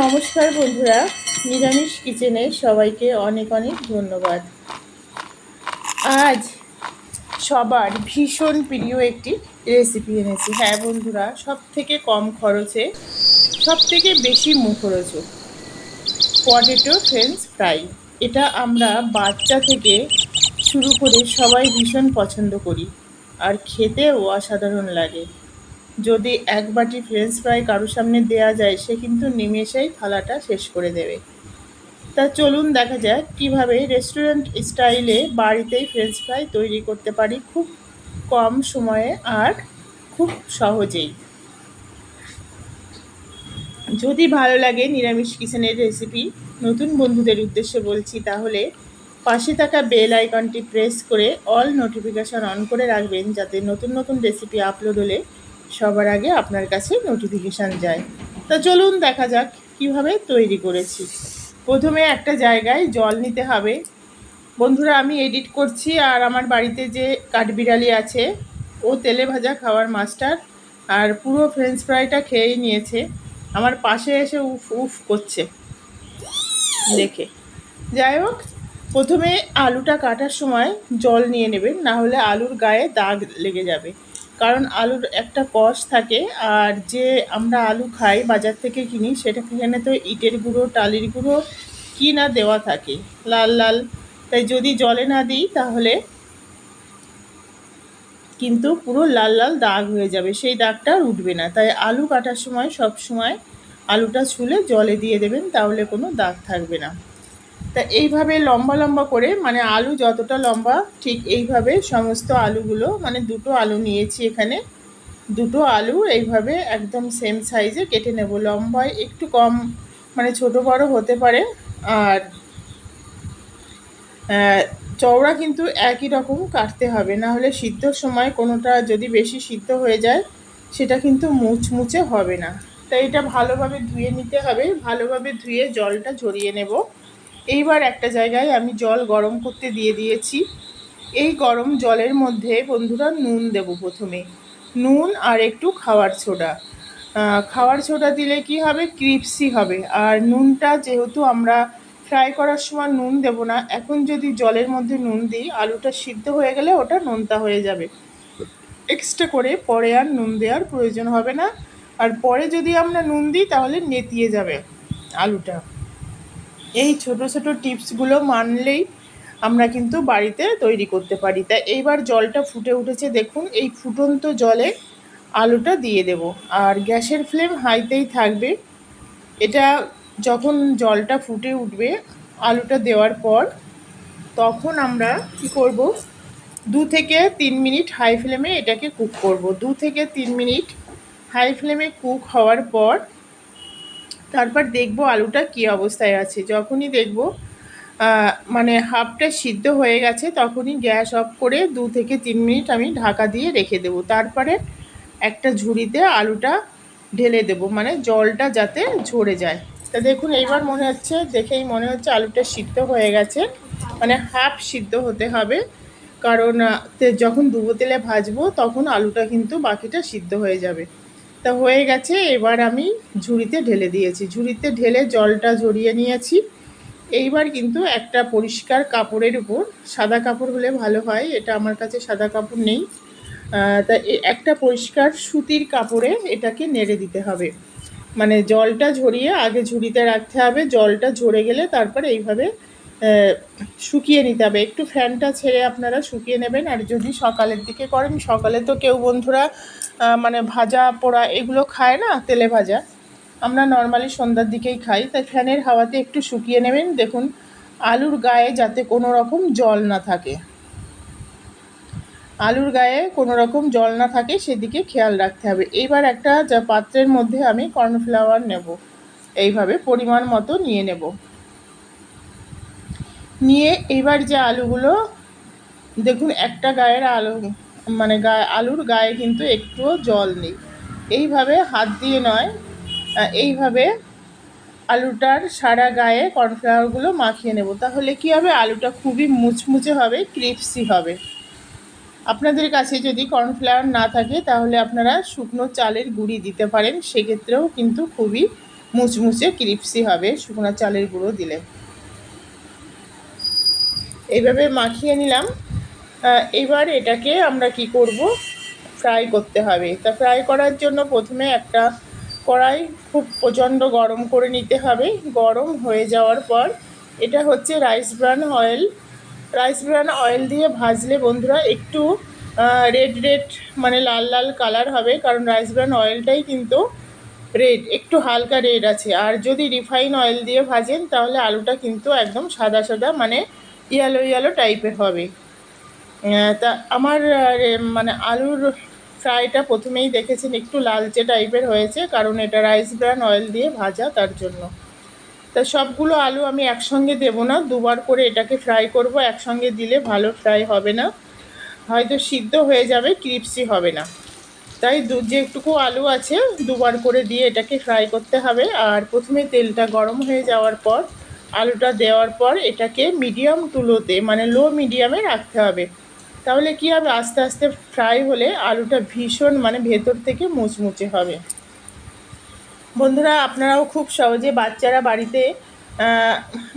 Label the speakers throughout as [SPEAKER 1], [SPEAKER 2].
[SPEAKER 1] নমস্কার বন্ধুরা, নিরামিষ কিচেনে সবাইকে অনেক অনেক ধন্যবাদ। আজ সবার ভীষণ প্রিয় একটি রেসিপি এনেছি। হ্যাঁ বন্ধুরা সব থেকে কম খরচে সব থেকে বেশি মুখরোচক পটেটো ফ্রেঞ্চ ফ্রাই এটা আমরা বাচ্চা থেকে শুরু করে সবাই ভীষণ পছন্দ করি, আর খেতেও অসাধারণ লাগে। যদি এক বাটি ফ্রেঞ্চ ফ্রাই কারোর সামনে দেয়া যায়, সে কিন্তু নিমেষেই থালাটা শেষ করে দেবে। তা চলুন দেখা যাক কীভাবে রেস্টুরেন্ট স্টাইলে বাড়িতেই ফ্রেঞ্চ ফ্রাই তৈরি করতে পারি খুব কম সময়ে আর খুব সহজেই। যদি ভালো লাগে নিরামিষ কিচেনের রেসিপি নতুন বন্ধুদের উদ্দেশ্যে বলছি তাহলে পাশে থাকা বেল আইকনটি প্রেস করে অল নোটিফিকেশান অন করে রাখবেন, যাতে নতুন নতুন রেসিপি আপলোড হলে সবার আগে আপনার কাছে নোটিফিকেশান যায়। তা চলুন দেখা যাক কীভাবে তৈরি করেছি। প্রথমে একটা জায়গায় জল নিতে হবে। বন্ধুরা, আমি এডিট করছি আর আমার বাড়িতে যে কাঠবিড়ালি আছে, ও তেলে ভাজা খাওয়ার মাস্টার আর পুরো ফ্রেঞ্চ ফ্রাইটা খেয়েই নিয়েছে। আমার পাশে এসে উফ উফ করছে। দেখে। যাই হোক, প্রথমে আলুটা কাটার সময় জল নিয়ে নেবেন, না হলে আলুর গায়ে দাগ লেগে যাবে। কারণ আলুর একটা কষ থাকে, আর যে আমরা আলু খাই, বাজার থেকে কিনি সেটা এখানে তো ইটের গুঁড়ো, টালির গুঁড়ো কি না দেওয়া থাকে, লাল লাল। তাই যদি জলে না দিই, তাহলে কিন্তু পুরো লাল লাল দাগ হয়ে যাবে, সেই দাগটা আর উঠবে না। তাই আলু কাটার সময় সব সময় আলুটা ছুলে জলে দিয়ে দেবেন, তাহলে কোনো দাগ থাকবে না। তা এইভাবে লম্বা লম্বা করে মানে আলু যতটা লম্বা, ঠিক এইভাবে সমস্ত আলুগুলো মানে দুটো আলু নিয়েছি এখানে, দুটো আলু এইভাবে একদম সেম সাইজে কেটে নেব। লম্বায় একটু কম মানে ছোট বড় হতে পারে, আর চওড়া কিন্তু একই রকম কাটতে হবে। না হলে সিদ্ধর সময় কোনোটা যদি বেশি সিদ্ধ হয়ে যায়, সেটা কিন্তু মুচমুচে হবে না। তাই এটা ভালোভাবে ধুয়ে নিতে হবে, ভালোভাবে ধুয়ে জলটা ঝরিয়ে নেব। এইবার একটা জায়গায় আমি জল গরম করতে দিয়ে দিয়েছি। এই গরম জলের মধ্যে বন্ধুরা নুন দেব প্রথমে। নুন আর একটু খাওয়ার ছোডা। খাওয়ার ছোডা দিলে কি হবে? ক্রিপসি হবে। আর নুনটা যেহেতু আমরা ফ্রাই করার সময় নুন দেব না, এখন যদি জলের মধ্যে নুন দিই, আলুটা সিদ্ধ হয়ে গেলে ওটা নোনতা হয়ে যাবে। এক্সট্রা করে পরে আর নুন দেওয়ার প্রয়োজন হবে না। আর পরে যদি আমরা নুন দিই, তাহলে নেতিয়ে যাবে আলুটা। এই ছোট ছোট টিপসগুলো মানলেই আমরা কিন্তু বাড়িতে তৈরি করতে পারি। তাই এইবার জলটা ফুটে উঠেছে, দেখুন, এই ফুটন্ত জলে আলুটা দিয়ে দেব। আর গ্যাসের ফ্লেম হাইতেই থাকবে। এটা যখন জলটা ফুটে উঠবে আলুটা দেওয়ার পর, তখন আমরা কি করব? দু থেকে তিন মিনিট হাই ফ্লেমে এটাকে কুক করব। দু থেকে তিন মিনিট হাই ফ্লেমে কুক হওয়ার পর তারপর দেখব আলুটা কী অবস্থায় আছে। যখনই দেখব মানে হাফটা সিদ্ধ হয়ে গেছে, তখনই গ্যাস অফ করে দু থেকে তিন মিনিট আমি ঢাকা দিয়ে রেখে দেবো। তারপরে একটা ঝুড়িতে আলুটা ঢেলে দেব মানে জলটা যাতে ঝরে যায়। তা দেখুন, এইবার মনে হচ্ছে, দেখেই মনে হচ্ছে আলুটা সিদ্ধ হয়ে গেছে। মানে হাফ সিদ্ধ হতে হবে, কারণ যখন ডুবো তেলে ভাজবো, তখন আলুটা কিন্তু বাকিটা সিদ্ধ হয়ে যাবে। তা হয়ে গেছে, এবার আমি ঝুড়িতে ঢেলে দিয়েছি। ঝুড়িতে ঢেলে জলটা ঝরিয়ে নিয়েছি। এইবার কিন্তু একটা পরিষ্কার কাপড়ের উপর, সাদা কাপড় হলে ভালো হয়, এটা আমার কাছে সাদা কাপড় নেই। তা একটা পরিষ্কার সুতির কাপড়ে এটাকে নেড়ে দিতে হবে। মানে জলটা ঝরিয়ে আগে ঝুড়িতে রাখতে হবে, জলটা ঝরে গেলে তারপরে এইভাবে শুকিয়ে নিতে হবে। একটু ফ্যানটা ছেড়ে আপনারা শুকিয়ে নেবেন আর যদি সকালের দিকে করেন, সকালে তো কেউ বন্ধুরা মানে ভাজা, পোড়া এগুলো খায় না, তেলে ভাজা। আমরা নর্মালি সন্ধ্যার দিকেই খাই, তাই ফ্যানের হাওয়াতে একটু শুকিয়ে নেবেন। দেখুন, আলুর গায়ে যাতে কোনো রকম জল না থাকে। আলুর গায়ে কোনো রকম জল না থাকে, সেদিকে খেয়াল রাখতে হবে। এইবার একটা যা পাত্রের মধ্যে আমি কর্নফ্লাওয়ার নেব। এইভাবে পরিমাণ মতো নিয়ে নেব। নিয়ে এবার যে আলুগুলো, দেখুন একটা গায়ের আলু মানে গায়ে আলুর গায়ে কিন্তু একটুও জল নেই। এইভাবে হাত দিয়ে নয় এইভাবে আলুটার সারা গায়ে কর্নফ্লাওয়ারগুলো মাখিয়ে নেব। তাহলে কি হবে? আলুটা খুবই মুচমুচে হবে, ক্রিপসি হবে। আপনাদের কাছে যদি কর্নফ্লাওয়ার না থাকে, তাহলে আপনারা শুকনো চালের গুঁড়ি দিতে পারেন। সেক্ষেত্রেও কিন্তু খুবই মুচমুচে ক্রিপসি হবে শুকনো চালের গুঁড়ো দিলে। এইভাবে মাখিয়ে নিলাম। এবার এটাকে আমরা কি করব? ফ্রাই করতে হবে। তা ফ্রাই করার জন্য প্রথমে একটা কড়াই খুব প্রচণ্ড গরম করে নিতে হবে। গরম হয়ে যাওয়ার পর এটা হচ্ছে rice bran oil. Rice bran oil দিয়ে ভাজলে বন্ধুরা একটু রেড রেড মানে লাল লাল কালার হবে। কারণ রাইস ব্রান অয়েলটাই কিন্তু রেড, একটু হালকা রেড আছে। আর যদি রিফাইন অয়েল দিয়ে ভাজেন তাহলে আলুটা কিন্তু একদম সাদা সাদা মানে ইয়েলো ইয়েলো টাইপের হবে। তা আমার মানে আলুর ফ্রাইটা প্রথমেই দেখেছেন একটু লালচে টাইপের হয়েছে, কারণ এটা রাইস ব্রান অয়েল দিয়ে ভাজা তার জন্য। তা সবগুলো আলু আমি একসঙ্গে দেব না, দুবার করে এটাকে ফ্রাই করব, একসঙ্গে দিলে ভালো ফ্রাই হবে না। হয়তো সিদ্ধ হয়ে যাবে ক্রিপসি হবে না। তাই দু, যেটুকু আলু আছে, দুবার করে দিয়ে এটাকে ফ্রাই করতে হবে। আর প্রথমে তেলটা গরম হয়ে যাওয়ার পর আলুটা দেওয়ার পর এটাকে মিডিয়াম টু লোতে মানে লো মিডিয়ামে রাখতে হবে। তাহলে কি হবে? আস্তে আস্তে ফ্রাই হলে আলুটা ভীষণ মানে ভেতর থেকে মুচমুচে হবে। বন্ধুরা, আপনারাও খুব সহজে বাচ্চারা বাড়িতে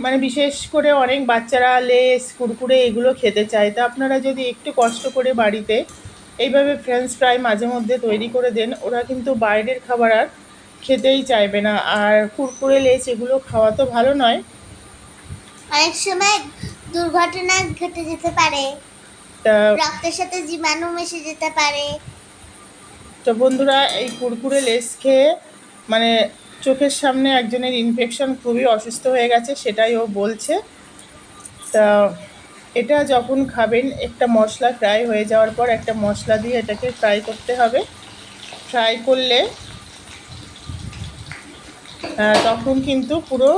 [SPEAKER 1] মানে বিশেষ করে অনেক বাচ্চারা লেস, কুরকুরে এগুলো খেতে চায়। তা আপনারা যদি একটু কষ্ট করে বাড়িতে এইভাবে ফ্রেঞ্চ ফ্রাই মাঝে মধ্যে তৈরি করে দেন, ওরা কিন্তু বাইরের খাবার আর খেতেই চাইবে না। আর কুরকুরে, লেস এগুলো খাওয়া তো ভালো নয়।
[SPEAKER 2] অনেক সময় দুর্ঘটনা ঘটে যেতে পারে। রক্তের সাথে জীবাণু মিশে যেতে পারে।
[SPEAKER 1] তো বন্ধুরা এই কুরকুরে লেস খেয়ে মানে চোখের সামনে একজনের ইনফেকশন খুবই অসুস্থ হয়ে গেছে সেটাই ও বলছে। তা এটা যখন খাবেন একটা মশলা ফ্রাই হয়ে যাওয়ার পর একটা মশলা দিয়ে এটাকে ফ্রাই করতে হবে। ফ্রাই করলে তখন কিন্তু পুরো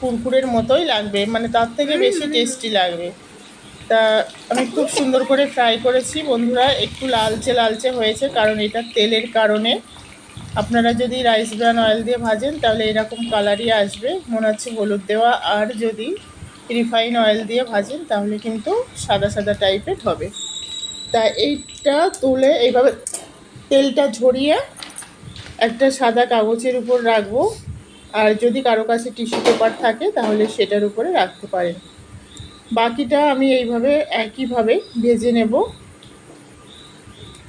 [SPEAKER 1] কুরকুরের মতোই লাগবে মানে তার থেকে বেশি টেস্টি লাগবে। তা আমি খুব সুন্দর করে ফ্রাই করেছি, বন্ধুরা, একটু লালচে লালচে হয়েছে, কারণ এটা তেলের কারণে। আপনারা যদি রাইস ব্রান অয়েল দিয়ে ভাজেন, তাহলে এরকম কালারই আসবে। মনে হচ্ছে হলুদ দেওয়া, আর যদি রিফাইন অয়েল দিয়ে ভাজেন, তাহলে কিন্তু সাদা সাদা টাইপের হবে। তা এইটা তুলে এইভাবে তেলটা ঝরিয়ে একটা সাদা কাগজের উপর রাখব। আর যদি কারও কাছে টিস্যু পেপার থাকে, তাহলে সেটার উপরে রাখতে পারেন। বাকিটা আমি এইভাবে একইভাবে ভেজে নেব।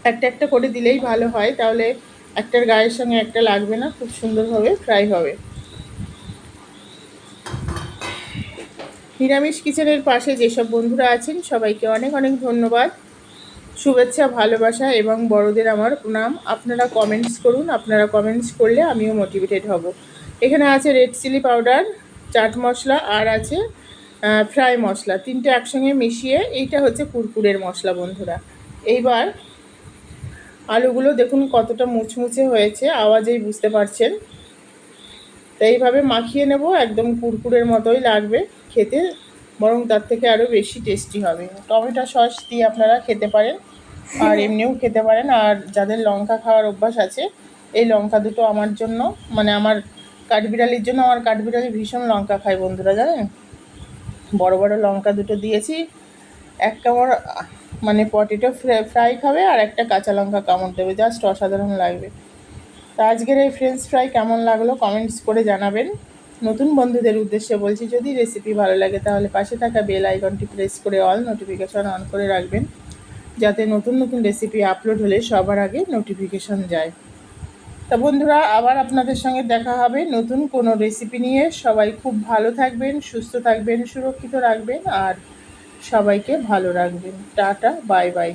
[SPEAKER 1] একটা একটা করে দিলেই ভালো হয়, তাহলে একটার গায়ের সঙ্গে একটা লাগবে না, খুব সুন্দরভাবে ফ্রাই হবে। নিরামিষ কিচেনের পাশে যেসব বন্ধুরা আছেন, সবাইকে অনেক অনেক ধন্যবাদ। শুভেচ্ছা, ভালোবাসা এবং বড়দের আমার প্রণাম। আপনারা কমেন্টস করুন, আপনারা কমেন্টস করলে আমিও মোটিভেটেড হব। এখানে আছে red chilli powder chaat masala, আর আছে ফ্রাই মশলা। তিনটে একসঙ্গে মিশিয়ে এইটা হচ্ছে কুরকুরের মশলা বন্ধুরা। এইবার আলুগুলো দেখুন কতটা মুচমুচে হয়েছে, আওয়াজেই বুঝতে পারছেন। তো এইভাবে মাখিয়ে নেব, একদম কুরকুরের মতোই লাগবে খেতে, বরং তার থেকে আরও বেশি টেস্টি হবে। টমেটো সস দিয়ে আপনারা খেতে পারেন, আর এমনিও খেতে পারেন। আর যাদের লঙ্কা খাওয়ার অভ্যাস আছে, এই লঙ্কা দুটো আমার জন্য মানে আমার কাঠবিড়ালির জন্য আমার কাঠবিড়ালি ভীষণ লঙ্কা খায় বন্ধুরা, জানেন? বড় বড় লঙ্কা দুটো দিয়েছি, এক কামড় মানে পটেটো ফ্রাই খাবে আর একটা কাঁচা লঙ্কা কামড় দেবে, জাস্ট অসাধারণ লাগবে। তা আজকের এই ফ্রেঞ্চ ফ্রাই কেমন লাগল কমেন্টস করে জানাবেন। নতুন বন্ধুদের উদ্দেশ্যে বলছি, যদি রেসিপি ভালো লাগে তাহলে পাশে থাকা বেল আইকনটি প্রেস করে অল নোটিফিকেশন অন করে রাখবেন, যাতে নতুন নতুন রেসিপি আপলোড হলে সবার আগে নোটিফিকেশন যায়। তা বন্ধুরা, আবার আপনাদের সঙ্গে দেখা হবে নতুন কোনো রেসিপি নিয়ে। সবাই খুব ভালো থাকবেন, সুস্থ থাকবেন, সুরক্ষিত রাখবেন, আর সবাইকে ভালো রাখবেন। Tata, bye bye.